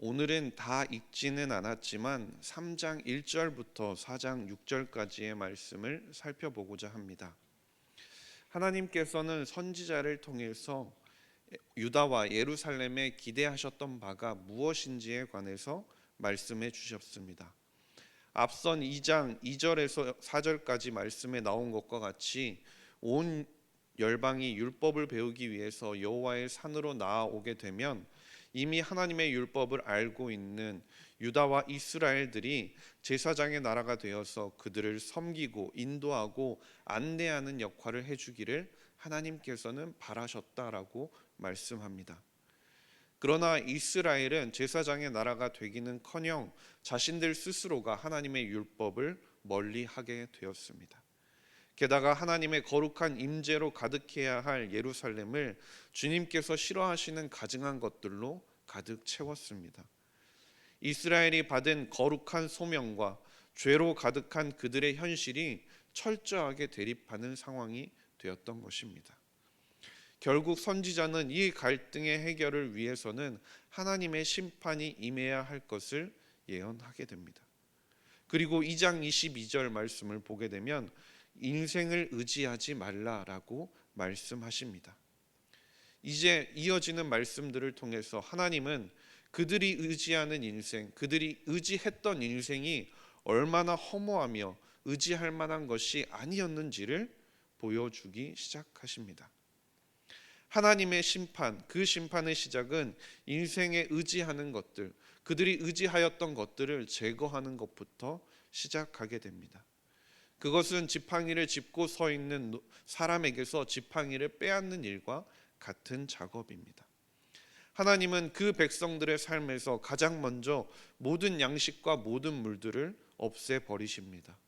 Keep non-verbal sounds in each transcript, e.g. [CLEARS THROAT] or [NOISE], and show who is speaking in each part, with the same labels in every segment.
Speaker 1: 오늘은 다 읽지는 않았지만 3장 1절부터 4장 6절까지의 말씀을 살펴보고자 합니다. 하나님께서는 선지자를 통해서 유다와 예루살렘에 기대하셨던 바가 무엇인지에 관해서 말씀해 주셨습니다. 앞선 2장 2절에서 4절까지 말씀에 나온 것과 같이 온 열방이 율법을 배우기 위해서 여호와의 산으로 나아오게 되면 이미 하나님의 율법을 알고 있는 유다와 이스라엘들이 제사장의 나라가 되어서 그들을 섬기고 인도하고 안내하는 역할을 해주기를 하나님께서는 바라셨다라고 말씀합니다. 그러나 이스라엘은 제사장의 나라가 되기는커녕 자신들 스스로가 하나님의 율법을 멀리하게 되었습니다. 게다가 하나님의 거룩한 임재로 가득해야 할 예루살렘을 주님께서 싫어하시는 가증한 것들로 가득 채웠습니다. 이스라엘이 받은 거룩한 소명과 죄로 가득한 그들의 현실이 철저하게 대립하는 상황이 되었던 것입니다. 결국 선지자는 이 갈등의 해결을 위해서는 하나님의 심판이 임해야 할 것을 예언하게 됩니다. 그리고 2장 22절 말씀을 보게 되면 인생을 의지하지 말라라고 말씀하십니다. 이제 이어지는 말씀들을 통해서 하나님은 그들이 의지하는 인생, 그들이 의지했던 인생이 얼마나 허무하며 의지할 만한 것이 아니었는지를 보여주기 시작하십니다. 하나님의 심판, 그 심판의 시작은 인생에 의지하는 것들, 그들이 의지하였던 것들을 제거하는 것부터 시작하게 됩니다. 그것은 지팡이를 짚고 서 있는 사람에게서 지팡이를 빼앗는 일과 같은 작업입니다. 하나님은 그 백성들의 삶에서 가장 먼저 모든 양식과 모든 물들을 없애 버리십니다.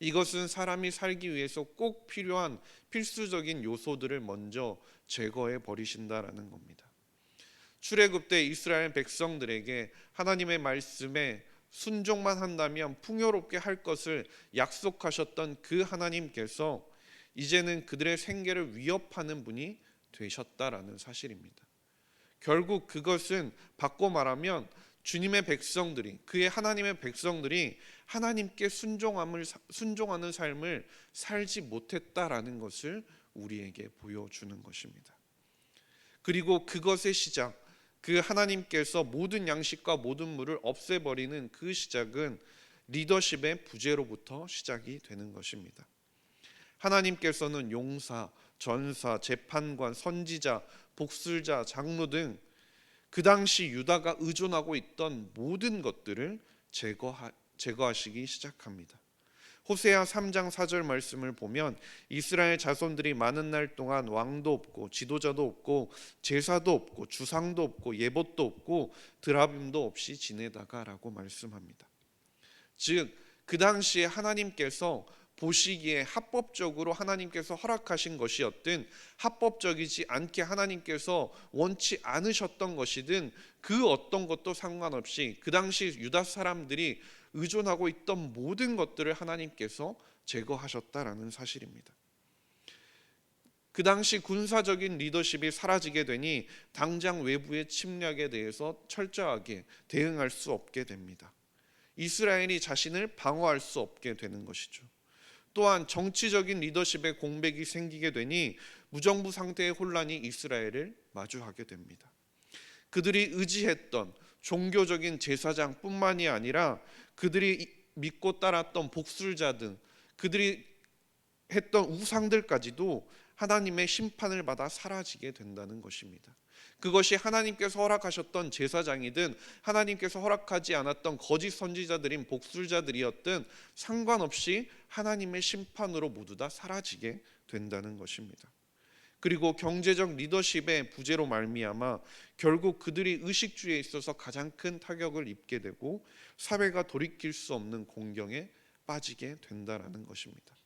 Speaker 1: 이것은 사람이 살기 위해서 꼭 필요한 필수적인 요소들을 먼저 제거해 버리신다라는 겁니다. 출애굽 때 이스라엘 백성들에게 하나님의 말씀에 순종만 한다면 풍요롭게 할 것을 약속하셨던 그 하나님께서 이제는 그들의 생계를 위협하는 분이 되셨다라는 사실입니다. 결국 그것은 바꿔 말하면 주님의 백성들이 그의 하나님의 백성들이 하나님께 순종함을 순종하는 삶을 살지 못했다라는 것을 우리에게 보여주는 것입니다. 그리고 그것의 시작 그 하나님께서 모든 양식과 모든 물을 없애버리는 그 시작은 리더십의 부재로부터 시작이 되는 것입니다. 하나님께서는 용사, 전사, 재판관, 선지자, 복술자, 장로 등 그 당시 유다가 의존하고 있던 모든 것들을 제거하, 제거하시기 시작합니다. 호세아 3장 4절 말씀을 보면 이스라엘 자손들이 많은 날 동안 왕도 없고 지도자도 없고 제사도 없고 주상도 없고 예봇도 없고 드라빔도 없이 지내다가라고 말씀합니다. 즉 그 당시에 하나님께서 보시기에 합법적으로 하나님께서 허락하신 것이었든 합법적이지 않게 하나님께서 원치 않으셨던 것이든 그 어떤 것도 상관없이 그 당시 유다 사람들이 의존하고 있던 모든 것들을 하나님께서 제거하셨다라는 사실입니다. 그 당시 군사적인 리더십이 사라지게 되니 당장 외부의 침략에 대해서 철저하게 대응할 수 없게 됩니다. 이스라엘이 자신을 방어할 수 없게 되는 것이죠. 또한 정치적인 리더십의 공백이 생기게 되니 무정부 상태의 혼란이 이스라엘을 마주하게 됩니다. 그들이 의지했던 종교적인 제사장뿐만이 아니라 그들이 믿고 따랐던 복술자 등 그들이 했던 우상들까지도 하나님의 심판을 받아 사라지게 된다는 것입니다. 그것이 하나님께서 허락하셨던 제사장이든 하나님께서 허락하지 않았던 거짓 선지자들인 복술자들이었든 상관없이 하나님의 심판으로 모두 다 사라지게 된다는 것입니다. 그리고 경제적 리더십의 부재로 말미암아 결국 그들이 의식주의에 있어서 가장 큰 타격을 입게 되고 사회가 돌이킬 수 없는 공경에 빠지게 된다라는 것입니다.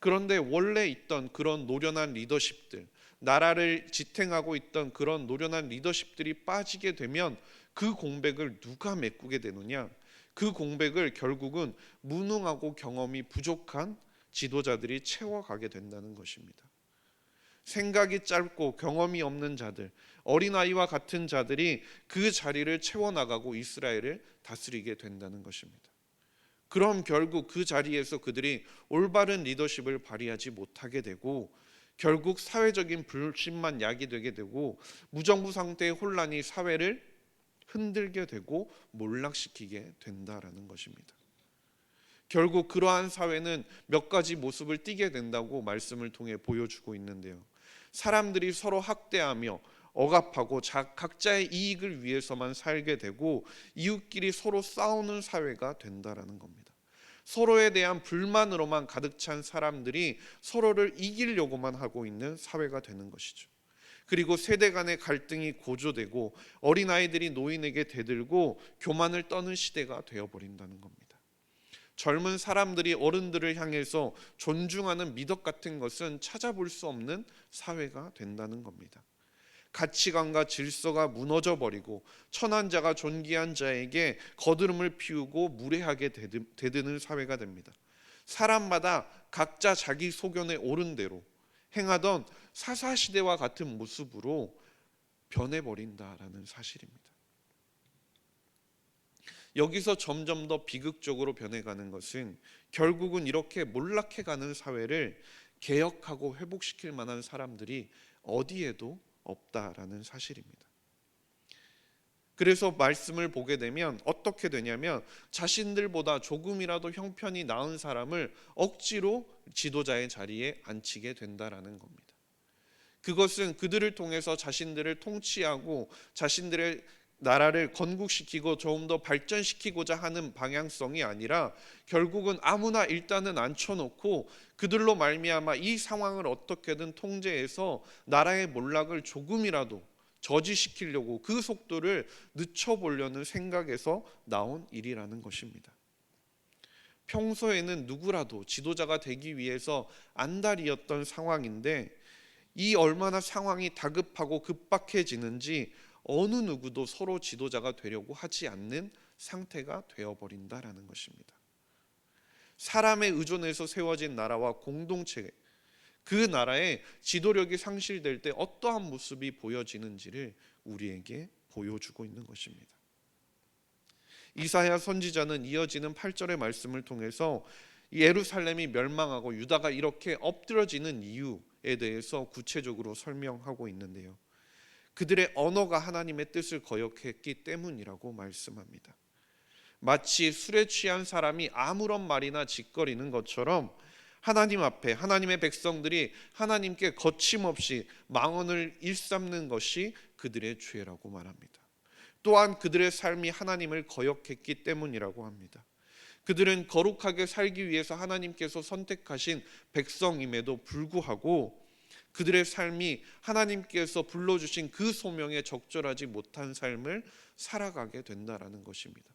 Speaker 1: 그런데 원래 있던 그런 노련한 리더십들, 나라를 지탱하고 있던 그런 노련한 리더십들이 빠지게 되면 그 공백을 누가 메꾸게 되느냐? 그 공백을 결국은 무능하고 경험이 부족한 지도자들이 채워가게 된다는 것입니다. 생각이 짧고 경험이 없는 자들, 어린아이와 같은 자들이 그 자리를 채워나가고 이스라엘을 다스리게 된다는 것입니다. 그럼 결국 그 자리에서 그들이 올바른 리더십을 발휘하지 못하게 되고 결국 사회적인 불신만 야기되게 되고 무정부 상태의 혼란이 사회를 흔들게 되고 몰락시키게 된다라는 것입니다. 결국 그러한 사회는 몇 가지 모습을 띠게 된다고 말씀을 통해 보여주고 있는데요. 사람들이 서로 학대하며 억압하고 자, 각자의 이익을 위해서만 살게 되고 이웃끼리 서로 싸우는 사회가 된다라는 겁니다. 서로에 대한 불만으로만 가득 찬 사람들이 서로를 이기려고만 하고 있는 사회가 되는 것이죠. 그리고 세대 간의 갈등이 고조되고 어린아이들이 노인에게 대들고 교만을 떠는 시대가 되어버린다는 겁니다. 젊은 사람들이 어른들을 향해서 존중하는 미덕 같은 것은 찾아볼 수 없는 사회가 된다는 겁니다. 가치관과 질서가 무너져 버리고 천한 자가 존귀한 자에게 거드름을 피우고 무례하게 대드는 사회가 됩니다. 사람마다 각자 자기 소견에 옳은 대로 행하던 사사 시대와 같은 모습으로 변해 버린다라는 사실입니다. 여기서 점점 더 비극적으로 변해가는 것은 결국은 이렇게 몰락해가는 사회를 개혁하고 회복시킬 만한 사람들이 어디에도 없다라는 사실입니다. 그래서 말씀을 보게 되면 어떻게 되냐면 자신들보다 조금이라도 형편이 나은 사람을 억지로 지도자의 자리에 앉히게 된다라는 겁니다. 그것은 그들을 통해서 자신들을 통치하고 자신들의 나라를 건국시키고 조금 더 발전시키고자 하는 방향성이 아니라 결국은 아무나 일단은 앉혀놓고 그들로 말미암아 이 상황을 어떻게든 통제해서 나라의 몰락을 조금이라도 저지시키려고 그 속도를 늦춰보려는 생각에서 나온 일이라는 것입니다. 평소에는 누구라도 지도자가 되기 위해서 안달이었던 상황인데 이 얼마나 상황이 다급하고 급박해지는지 어느 누구도 서로 지도자가 되려고 하지 않는 상태가 되어버린다라는 것입니다. 사람의 의존에서 세워진 나라와 공동체 그 나라의 지도력이 상실될 때 어떠한 모습이 보여지는지를 우리에게 보여주고 있는 것입니다. 이사야 선지자는 이어지는 8절의 말씀을 통해서 예루살렘이 멸망하고 유다가 이렇게 엎드려지는 이유에 대해서 구체적으로 설명하고 있는데요. 그들의 언어가 하나님의 뜻을 거역했기 때문이라고 말씀합니다. 마치 술에 취한 사람이 아무런 말이나 짓거리는 것처럼 하나님 앞에 하나님의 백성들이 하나님께 거침없이 망언을 일삼는 것이 그들의 죄라고 말합니다. 또한 그들의 삶이 하나님을 거역했기 때문이라고 합니다. 그들은 거룩하게 살기 위해서 하나님께서 선택하신 백성임에도 불구하고 그들의 삶이 하나님께서 불러주신 그 소명에 적절하지 못한 삶을 살아가게 된다라는 것입니다.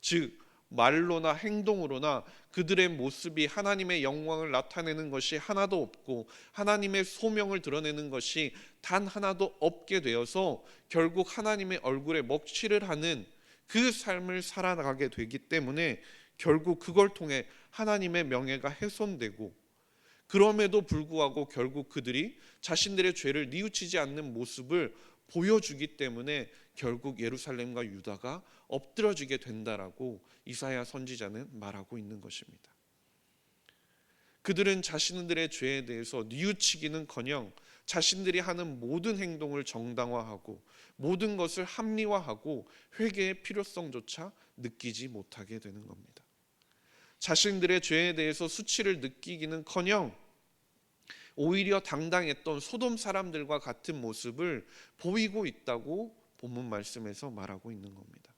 Speaker 1: 즉 말로나 행동으로나 그들의 모습이 하나님의 영광을 나타내는 것이 하나도 없고 하나님의 소명을 드러내는 것이 단 하나도 없게 되어서 결국 하나님의 얼굴에 먹칠을 하는 그 삶을 살아가게 되기 때문에 결국 그걸 통해 하나님의 명예가 훼손되고 그럼에도 불구하고 결국 그들이 자신들의 죄를 뉘우치지 않는 모습을 보여주기 때문에 결국 예루살렘과 유다가 엎드러지게 된다라고 이사야 선지자는 말하고 있는 것입니다. 그들은 자신들의 죄에 대해서 뉘우치기는커녕 자신들이 하는 모든 행동을 정당화하고 모든 것을 합리화하고 회개의 필요성조차 느끼지 못하게 되는 겁니다. 자신들의 죄에 대해서 수치를 느끼기는커녕 오히려 당당했던 소돔 사람들과 같은 모습을 보이고 있다고 본문 말씀에서 말하고 있는 겁니다.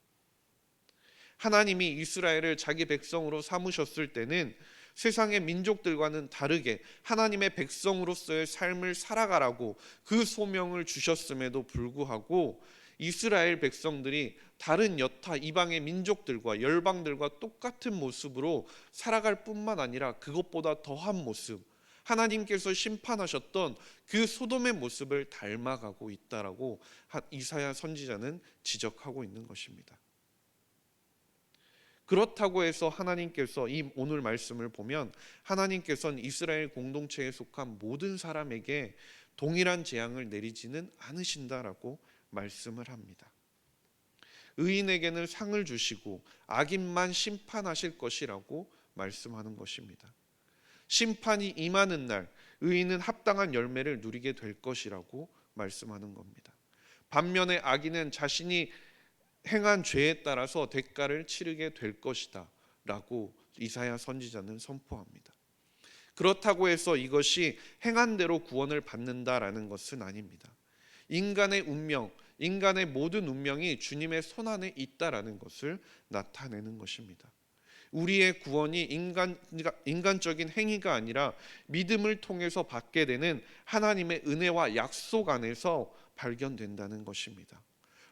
Speaker 1: 하나님이 이스라엘을 자기 백성으로 삼으셨을 때는 세상의 민족들과는 다르게 하나님의 백성으로서의 삶을 살아가라고 그 소명을 주셨음에도 불구하고 이스라엘 백성들이 다른 여타 이방의 민족들과 열방들과 똑같은 모습으로 살아갈 뿐만 아니라 그것보다 더한 모습, 하나님께서 심판하셨던 그 소돔의 모습을 닮아가고 있다라고 이사야 선지자는 지적하고 있는 것입니다. 그렇다고 해서 하나님께서 이 오늘 말씀을 보면 하나님께서는 이스라엘 공동체에 속한 모든 사람에게 동일한 재앙을 내리지는 않으신다라고 말씀을 합니다. 의인에게는 상을 주시고 악인만 심판하실 것이라고 말씀하는 것입니다. 심판이 임하는 날 의인은 합당한 열매를 누리게 될 것이라고 말씀하는 겁니다. 반면에 악인은 자신이 행한 죄에 따라서 대가를 치르게 될 것이다라고 이사야 선지자는 선포합니다. 그렇다고 해서 이것이 행한 대로 구원을 받는다라는 것은 아닙니다. 인간의 운명, 인간의 모든 운명이 주님의 손 안에 있다라는 것을 나타내는 것입니다. 우리의 구원이 인간 인간적인 행위가 아니라 믿음을 통해서 받게 되는 하나님의 은혜와 약속 안에서 발견된다는 것입니다.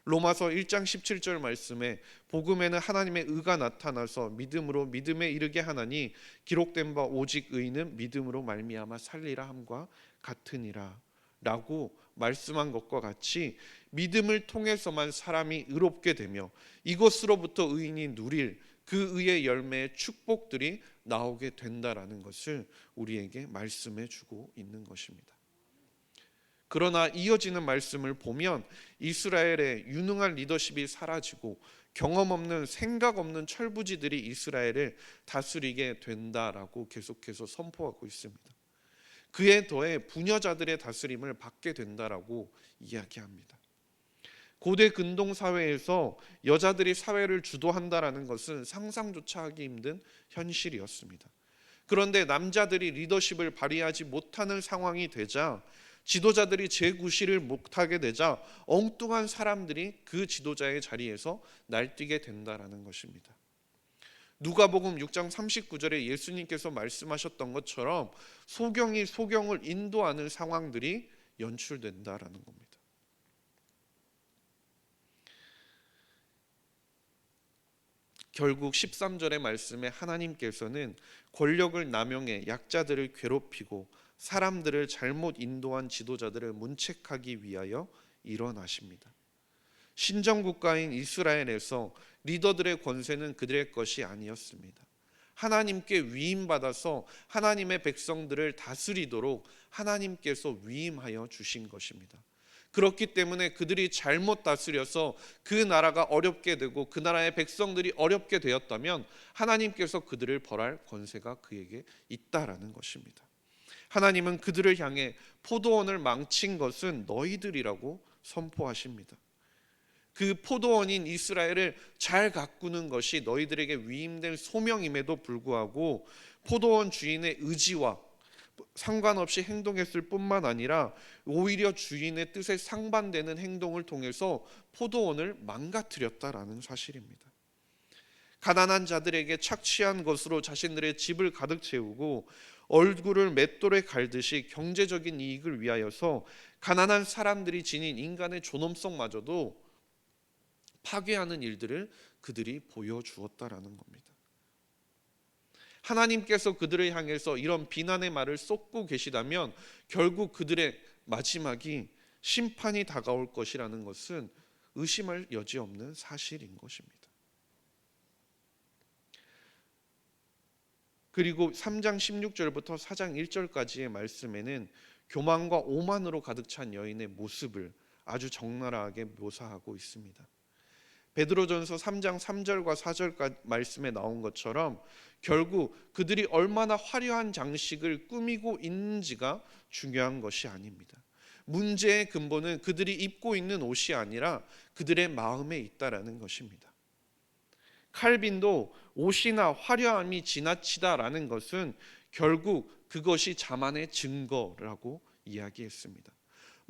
Speaker 1: 로마서 1장 17절 말씀에 복음에는 하나님의 의가 나타나서 믿음으로 믿음에 이르게 하나니 기록된 바 오직 의인은 믿음으로 말미암아 살리라 함과 같으니라 라고 말씀한 것과 같이 믿음을 통해서만 사람이 의롭게 되며 이것으로부터 의인이 누릴 그 의의 열매의 축복들이 나오게 된다라는 것을 우리에게 말씀해 주고 있는 것입니다. 그러나 이어지는 말씀을 보면 이스라엘의 유능한 리더십이 사라지고 경험 없는 생각 없는 철부지들이 이스라엘을 다스리게 된다라고 계속해서 선포하고 있습니다. 그에 더해 부녀자들의 다스림을 받게 된다라고 이야기합니다. 고대 근동 사회에서 여자들이 사회를 주도한다라는 것은 상상조차 하기 힘든 현실이었습니다. 그런데 남자들이 리더십을 발휘하지 못하는 상황이 되자 지도자들이 재구시를 못하게 되자 엉뚱한 사람들이 그 지도자의 자리에서 날뛰게 된다라는 것입니다. 누가복음 6장 39절에 예수님께서 말씀하셨던 것처럼 소경이 소경을 인도하는 상황들이 연출된다라는 겁니다. 결국 13절의 말씀에 하나님께서는 권력을 남용해 약자들을 괴롭히고 사람들을 잘못 인도한 지도자들을 문책하기 위하여 일어나십니다. 신정 국가인 이스라엘에서 리더들의 권세는 그들의 것이 아니었습니다. 하나님께 위임받아서 하나님의 백성들을 다스리도록 하나님께서 위임하여 주신 것입니다. 그렇기 때문에 그들이 잘못 다스려서 그 나라가 어렵게 되고 그 나라의 백성들이 어렵게 되었다면 하나님께서 그들을 벌할 권세가 그에게 있다라는 것입니다. 하나님은 그들을 향해 포도원을 망친 것은 너희들이라고 선포하십니다. 그 포도원인 이스라엘을 잘 가꾸는 것이 너희들에게 위임된 소명임에도 불구하고 포도원 주인의 의지와 상관없이 행동했을 뿐만 아니라 오히려 주인의 뜻에 상반되는 행동을 통해서 포도원을 망가뜨렸다라는 사실입니다. 가난한 자들에게 착취한 것으로 자신들의 집을 가득 채우고 얼굴을 맷돌에 갈듯이 경제적인 이익을 위하여서 가난한 사람들이 지닌 인간의 존엄성마저도 파괴하는 일들을 그들이 보여주었다라는 겁니다. 하나님께서 그들을 향해서 이런 비난의 말을 쏟고 계시다면 결국 그들의 마지막이 심판이 다가올 것이라는 것은 의심할 여지 없는 사실인 것입니다. 그리고 3장 16절부터 4장 1절까지의 말씀에는 교만과 오만으로 가득 찬 여인의 모습을 아주 적나라하게 묘사하고 있습니다. 베드로전서 3장 3절과 4절 말씀에 나온 것처럼 결국 그들이 얼마나 화려한 장식을 꾸미고 있는지가 중요한 것이 아닙니다. 문제의 근본은 그들이 입고 있는 옷이 아니라 그들의 마음에 있다라는 것입니다. 칼빈도 옷이나 화려함이 지나치다라는 것은 결국 그것이 자만의 증거라고 이야기했습니다.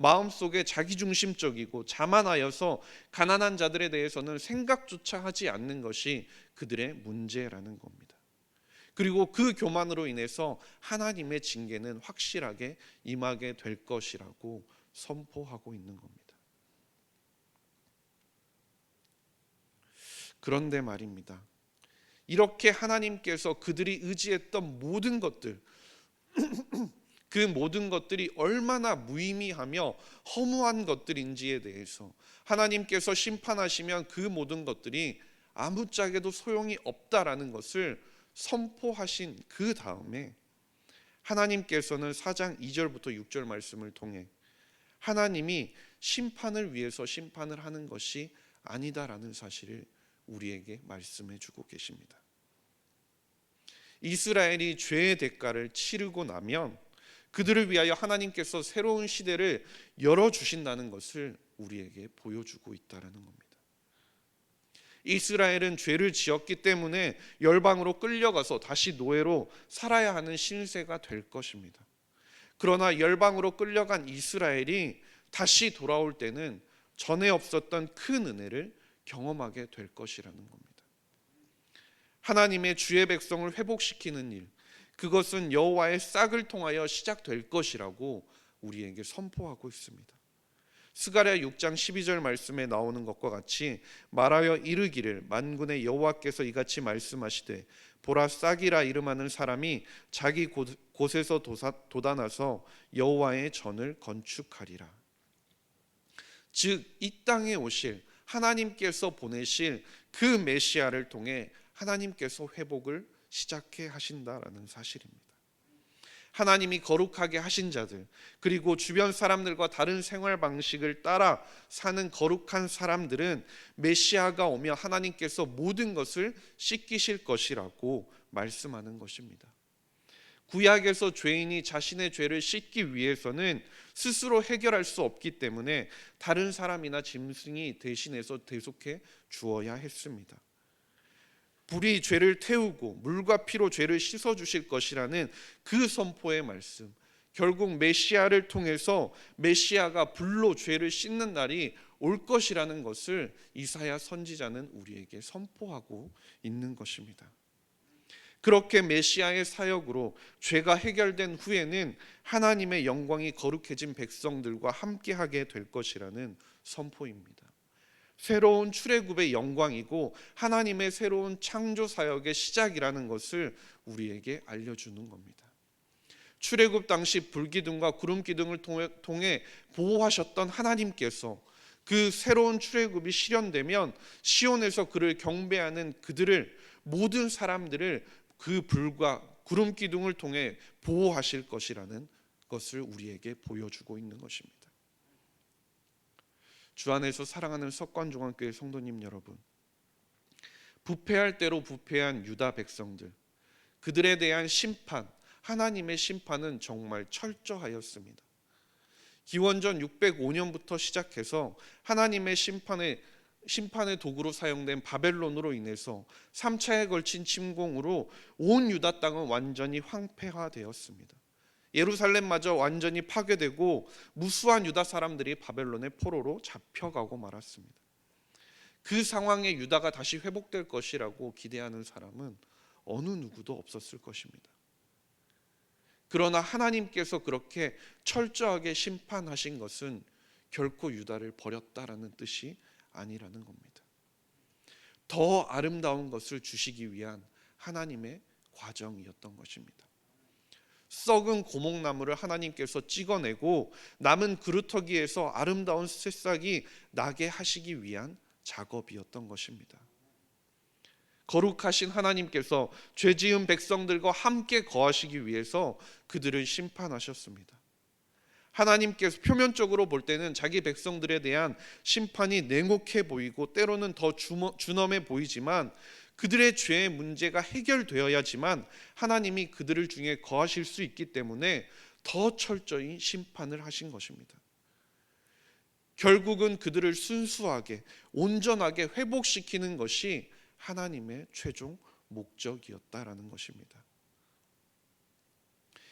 Speaker 1: 마음속에 자기중심적이고 자만하여서 가난한 자들에 대해서는 생각조차 하지 않는 것이 그들의 문제라는 겁니다. 그리고 그 교만으로 인해서 하나님의 징계는 확실하게 임하게 될 것이라고 선포하고 있는 겁니다. 그런데 말입니다. 이렇게 하나님께서 그들이 의지했던 모든 것들 [CLEARS THROAT] 그 모든 것들이 얼마나 무의미하며 허무한 것들인지에 대해서 하나님께서 심판하시면 그 모든 것들이 아무짝에도 소용이 없다라는 것을 선포하신 그 다음에 하나님께서는 4장 2절부터 6절 말씀을 통해 하나님이 심판을 위해서 심판을 하는 것이 아니다라는 사실을 우리에게 말씀해 주고 계십니다. 이스라엘이 죄의 대가를 치르고 나면 그들을 위하여 하나님께서 새로운 시대를 열어 주신다는 것을 우리에게 보여주고 있다라는 겁니다. 이스라엘은 죄를 지었기 때문에 열방으로 끌려가서 다시 노예로 살아야 하는 신세가 될 것입니다. 그러나 열방으로 끌려간 이스라엘이 다시 돌아올 때는 전에 없었던 큰 은혜를 경험하게 될 것이라는 겁니다. 하나님의 주의 백성을 회복시키는 일, 그것은 여호와의 싹을 통하여 시작될 것이라고 우리에게 선포하고 있습니다. 스가랴 6장 12절 말씀에 나오는 것과 같이 말하여 이르기를 만군의 여호와께서 이같이 말씀하시되 보라 싹이라 이름하는 사람이 자기 곳 에서 도단하서 여호와의 전을 건축하리라. 즉 이 땅에 오실 하나님께서 보내실 그 메시아를 통해 하나님께서 회복을 시작해 하신다라는 사실입니다. 하나님이 거룩하게 하신 자들 그리고 주변 사람들과 다른 생활 방식을 따라 사는 거룩한 사람들은 메시아가 오며 하나님께서 모든 것을 씻기실 것이라고 말씀하는 것입니다. 구약에서 죄인이 자신의 죄를 씻기 위해서는 스스로 해결할 수 없기 때문에 다른 사람이나 짐승이 대신해서 대속해 주어야 했습니다. 불이 죄를 태우고 물과 피로 죄를 씻어 주실 것이라는 그 선포의 말씀. 결국 메시아를 통해서 메시아가 불로 죄를 씻는 날이 올 것이라는 것을 이사야 선지자는 우리에게 선포하고 있는 것입니다. 그렇게 메시아의 사역으로 죄가 해결된 후에는 하나님의 영광이 거룩해진 백성들과 함께하게 될 것이라는 선포입니다. 새로운 출애굽의 영광이고 하나님의 새로운 창조 사역의 시작이라는 것을 우리에게 알려주는 겁니다. 출애굽 당시 불기둥과 구름 기둥을 통해 보호하셨던 하나님께서 그 새로운 출애굽이 실현되면 시온에서 그를 경배하는 그들을 모든 사람들을 그 불과 구름 기둥을 통해 보호하실 것이라는 것을 우리에게 보여주고 있는 것입니다. 주 안에서 사랑하는 석관중앙교회 성도님 여러분, 부패할 대로 부패한 유다 백성들, 그들에 대한 심판, 하나님의 심판은 정말 철저하였습니다. 기원전 605년부터 시작해서 하나님의 심판의 심판의 도구로 사용된 바벨론으로 인해서 3차에 걸친 침공으로 온 유다 땅은 완전히 황폐화되었습니다. 예루살렘마저 완전히 파괴되고 무수한 유다 사람들이 바벨론의 포로로 잡혀가고 말았습니다. 그 상황에 유다가 다시 회복될 것이라고 기대하는 사람은 어느 누구도 없었을 것입니다. 그러나 하나님께서 그렇게 철저하게 심판하신 것은 결코 유다를 버렸다라는 뜻이 아니라는 겁니다. 더 아름다운 것을 주시기 위한 하나님의 과정이었던 것입니다. 썩은 고목나무를 하나님께서 찍어내고 남은 그루터기에서 아름다운 새싹이 나게 하시기 위한 작업이었던 것입니다. 거룩하신 하나님께서 죄 지은 백성들과 함께 거하시기 위해서 그들을 심판하셨습니다. 하나님께서 표면적으로 볼 때는 자기 백성들에 대한 심판이 냉혹해 보이고 때로는 더 준엄해 보이지만 그들의 죄의 문제가 해결되어야지만 하나님이 그들을 중에 거하실 수 있기 때문에 더 철저히 심판을 하신 것입니다. 결국은 그들을 순수하게 온전하게 회복시키는 것이 하나님의 최종 목적이었다라는 것입니다.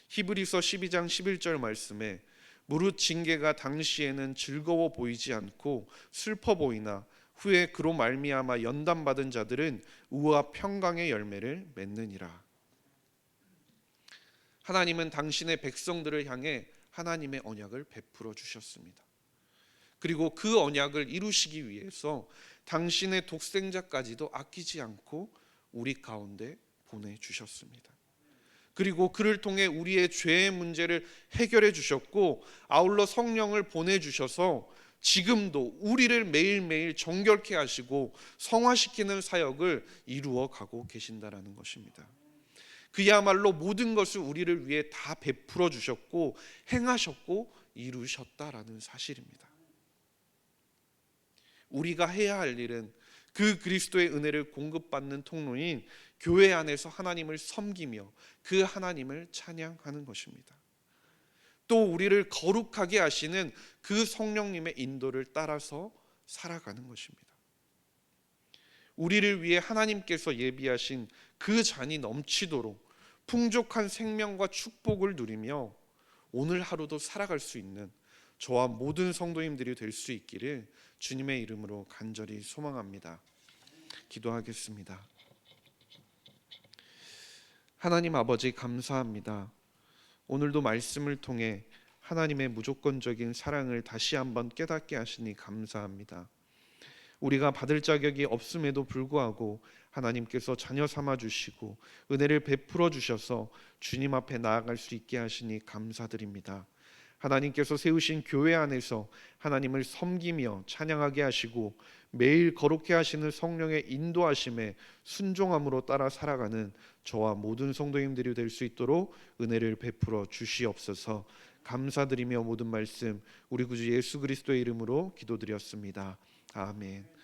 Speaker 1: 히브리서 12장 11절 말씀에 무릇 징계가 당시에는 즐거워 보이지 않고 슬퍼 보이나 후에 그로 말미암아 연단 받은 자들은 우와 평강의 열매를 맺느니라. 하나님은 당신의 백성들을 향해 하나님의 언약을 베풀어 주셨습니다. 그리고 그 언약을 이루시기 위해서 당신의 독생자까지도 아끼지 않고 우리 가운데 보내 주셨습니다. 그리고 그를 통해 우리의 죄의 문제를 해결해 주셨고 아울러 성령을 보내 주셔서 지금도 우리를 매일매일 정결케 하시고 성화시키는 사역을 이루어 가고 계신다라는 것입니다. 그야말로 모든 것을 우리를 위해 다 베풀어 주셨고 행하셨고 이루셨다라는 사실입니다. 우리가 해야 할 일은 그 그리스도의 은혜를 공급받는 통로인 교회 안에서 하나님을 섬기며 그 하나님을 찬양하는 것입니다. 또 우리를 거룩하게 하시는 그 성령님의 인도를 따라서 살아가는 것입니다. 우리를 위해 하나님께서 예비하신 그 잔이 넘치도록 풍족한 생명과 축복을 누리며 오늘 하루도 살아갈 수 있는 저와 모든 성도님들이 될 수 있기를 주님의 이름으로 간절히 소망합니다. 기도하겠습니다. 하나님 아버지 감사합니다. 오늘도 말씀을 통해 하나님의 무조건적인 사랑을 다시 한번 깨닫게 하시니 감사합니다. 우리가 받을 자격이 없음에도 불구하고 하나님께서 자녀 삼아 주시고 은혜를 베풀어 주셔서 주님 앞에 나아갈 수 있게 하시니 감사드립니다. 하나님께서 세우신 교회 안에서 하나님을 섬기며 찬양하게 하시고 매일 거룩해 하시는 성령의 인도하심에 순종함으로 따라 살아가는 저와 모든 성도님들이 될 수 있도록 은혜를 베풀어 주시옵소서. 감사드리며 모든 말씀 우리 구주 예수 그리스도의 이름으로 기도드렸습니다. 아멘.